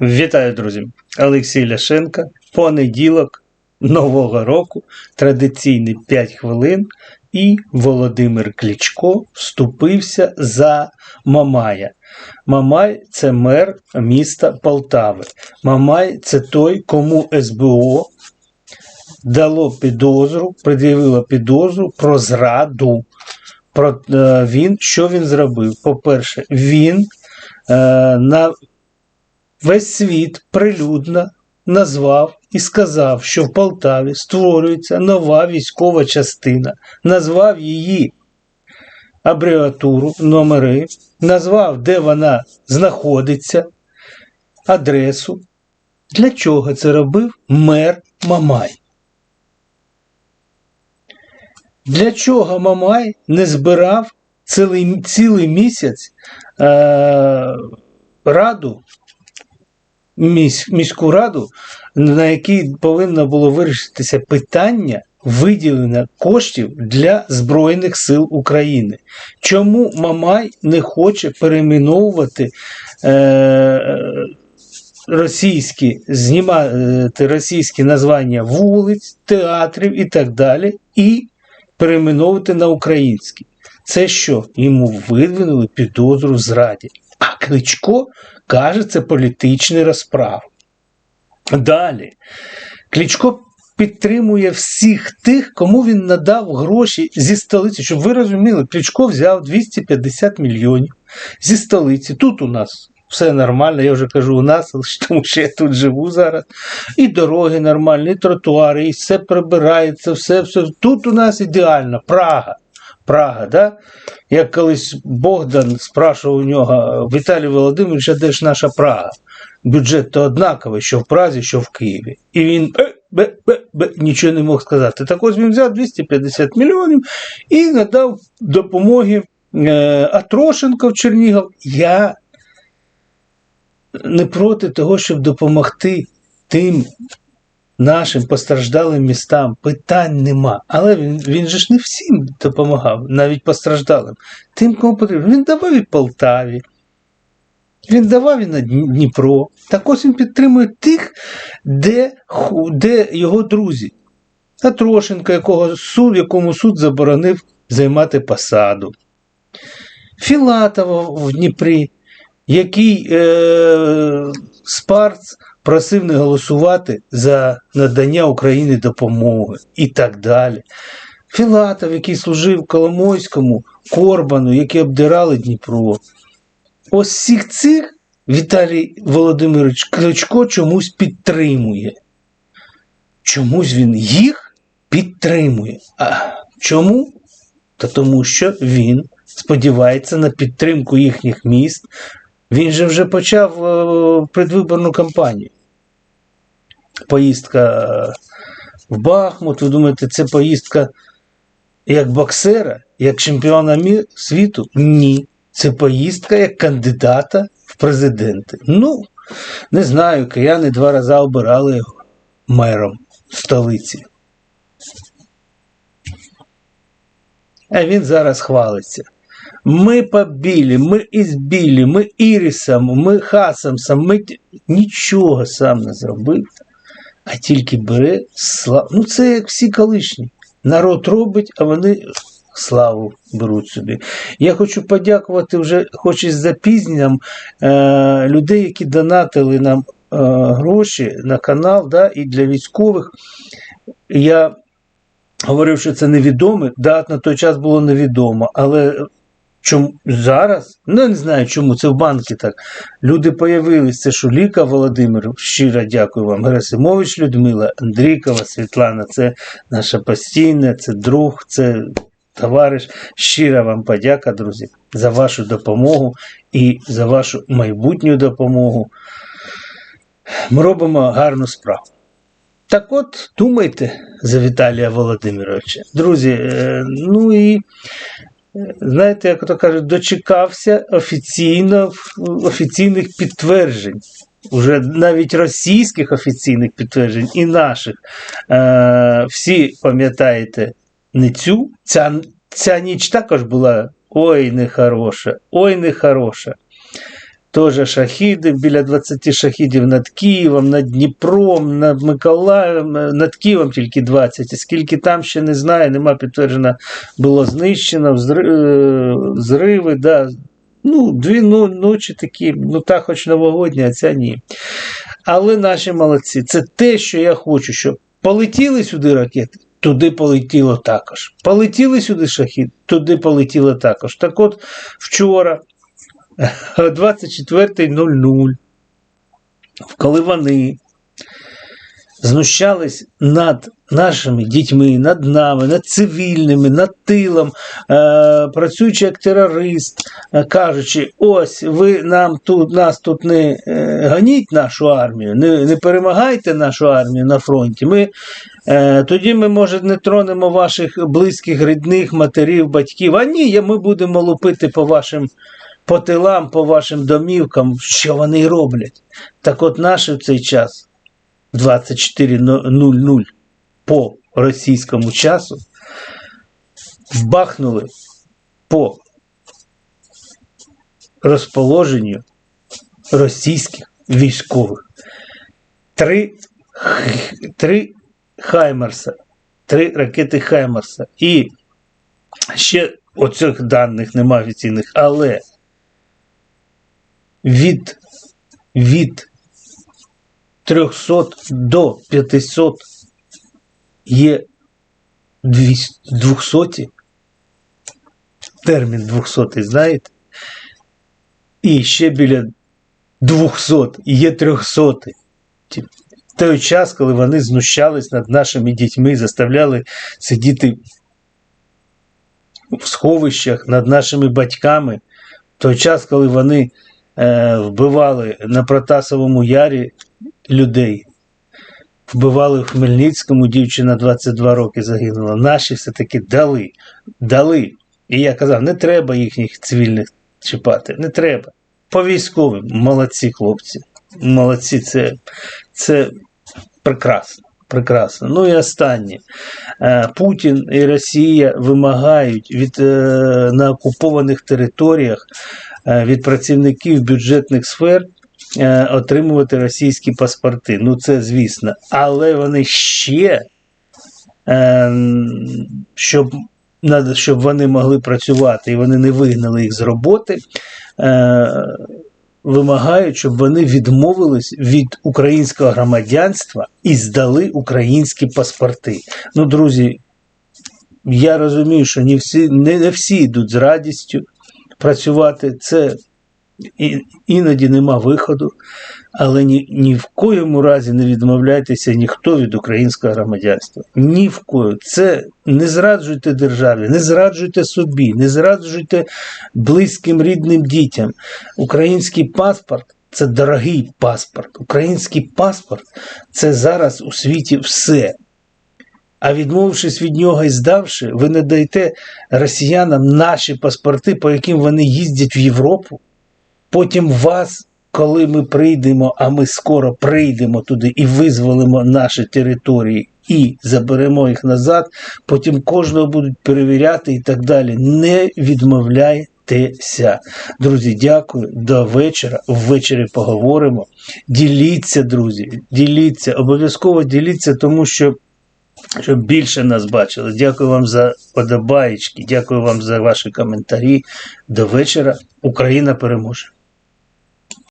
Вітаю, друзі! Олексій Ляшенко. Понеділок Нового року, традиційні 5 хвилин, і Володимир Кличко вступився за Мамая. Мамай це мер міста Полтави. Мамай це той, кому СБО дало підозру, пред'явило підозру про зраду. Про е, він, що він зробив? По-перше, він е, на весь світ прилюдно назвав і сказав, що в Полтаві створюється нова військова частина, назвав її абревіатуру, номери, назвав, де вона знаходиться, адресу. Для чого це робив мер Мамай? Для чого Мамай не збирав цілий, цілий місяць е, раду міську раду, на якій повинно було вирішитися питання виділення коштів для Збройних сил України. Чому Мамай не хоче перейменовувати е, російські, знімати російські названня вулиць, театрів і так далі, і перейменовувати на українські? Це що? Йому видвинули підозру в зраді. А Кличко каже, це політичний розправ. Далі. Кличко підтримує всіх тих, кому він надав гроші зі столиці. Щоб ви розуміли, Кличко взяв 250 мільйонів зі столиці. Тут у нас все нормально, я вже кажу у нас, тому що я тут живу зараз. І дороги нормальні, і тротуари, і все прибирається, все, все. Тут у нас ідеально, Прага. Прага, да? Як колись Богдан спрашував у нього Віталій Володимирович, а де ж наша Прага? Бюджет то однаковий, що в Празі, що в Києві. І він е, бе, бе, бе, нічого не мог сказати. Так ось він взяв 250 мільйонів і надав допомоги е, Атрошенко в Чернігов. Я не проти того, щоб допомогти тим нашим постраждалим містам питань нема. Але він він же ж не всім допомагав, навіть постраждалим. Тим, кому потрібно. Він давав і Полтаві, він давав і на Дніпро. Так ось він підтримує тих, де де його друзі. А Трошенко, якого суд, якому суд заборонив займати посаду. Філатова в Дніпрі, який е, Спарц просив не голосувати за надання Україні допомоги і так далі. Філатов, який служив Коломойському, Корбану, які обдирали Дніпро. Ось всіх цих Віталій Володимирович Кличко чомусь підтримує. Чомусь він їх підтримує. А чому? Та тому що він сподівається на підтримку їхніх міст. Він же вже почав е, предвиборну кампанію поїздка в Бахмут. Ви думаєте, це поїздка як боксера, як чемпіона світу? Ні. Це поїздка як кандидата в президенти. Ну, не знаю, кияни два рази обирали його мером столиці. А він зараз хвалиться. Ми побили, ми ізбили, ми Ірісом, ми Хасамсом, ми нічого сам не зробив а тільки бере славу. Ну, це як всі колишні. Народ робить, а вони славу беруть собі. Я хочу подякувати вже, хоч із запізненням, е, людей, які донатили нам е, гроші на канал да, і для військових. Я говорив, що це невідоме. Да, на той час було невідомо, але Чому зараз? Ну, не знаю, чому це в банки так. Люди появилися. Це Шуліка Володимир. Щиро дякую вам. Герасимович Людмила, Андрійкова, Світлана. Це наша постійна, це друг, це товариш. Щира вам подяка, друзі, за вашу допомогу і за вашу майбутню допомогу. Ми робимо гарну справу. Так от, думайте за Віталія Володимировича. Друзі, е, ну і знаєте, як то кажуть, дочекався офіційно офіційних підтверджень. Уже навіть російських офіційних підтверджень і наших. Е, Всі пам'ятаєте не цю. Ця, ця ніч також була ой нехороша, ой нехороша. Теж шахіди, біля 20 шахідів над Києвом, над Дніпром, над Миколаєвом, е, над Києвом тільки 20. І скільки там ще не знаю, нема підтверджено, було знищено, е, зриви, да. Ну, дві ну, ночі такі, ну та хоч новогодні, а ця ні. Але наші молодці, це те, що я хочу, щоб полетіли сюди ракети, туди полетіло також. Полетіли сюди шахід, туди полетіло також. Так от вчора, 24.00, коли вони знущались над нашими дітьми, над нами, над цивільними, над тилом, е, працюючи як терорист, е, кажучи, ось ви нам тут нас тут не е, ганіть нашу армію, не, не перемагайте нашу армію на фронті. Ми, тоді ми, може, не тронемо ваших близьких, рідних, матерів, батьків. А ні, ми будемо лупити по вашим. По тилам, по вашим домівкам, що вони роблять. Так от наші в цей час 24.00 по російському часу вбахнули по розположенню російських військових. Три, три Хаймерса, три ракети Хаймерса. І ще оцих даних немає офіційних, але від, від 300 до 500 є 200 200 термін 200 знаєте? І ще біля 200 є 300 той час, коли вони знущались над нашими дітьми, заставляли сидіти в сховищах над нашими батьками, той час, коли вони е, вбивали на Протасовому ярі людей, вбивали в Хмельницькому, дівчина 22 роки загинула. Наші все-таки дали. Дали. І я казав, не треба їхніх цивільних чіпати, не треба. По військовим, молодці хлопці. Молодці, це, це прекрасно. Прекрасно. Ну і останнє. Е, Путін і Росія вимагають від е, на окупованих територіях від працівників бюджетних сфер е, отримувати російські паспорти. Ну, це звісно. Але вони ще, е, щоб, щоб вони могли працювати і вони не вигнали їх з роботи. Е, Вимагають, щоб вони відмовились від українського громадянства і здали українські паспорти. Ну, друзі, я розумію, що не всі, не, не всі йдуть з радістю працювати. Це іноді нема виходу, але ні, ні в коєму разі не відмовляйтеся ніхто від українського громадянства. Ні в кою. Це не зраджуйте державі, не зраджуйте собі, не зраджуйте близьким рідним дітям. Український паспорт це дорогий паспорт. Український паспорт це зараз у світі все. А відмовившись від нього і здавши, ви не даєте росіянам наші паспорти, по яким вони їздять в Європу. Потім вас, коли ми прийдемо, а ми скоро прийдемо туди і визволимо наші території і заберемо їх назад, потім кожного будуть перевіряти і так далі. Не відмовляйтеся. Друзі, дякую. До вечора. Ввечері поговоримо. Діліться, друзі, діліться, обов'язково діліться, тому що. Щоб більше нас бачили. Дякую вам за подобаєчки, дякую вам за ваші коментарі. До вечора. Україна переможе.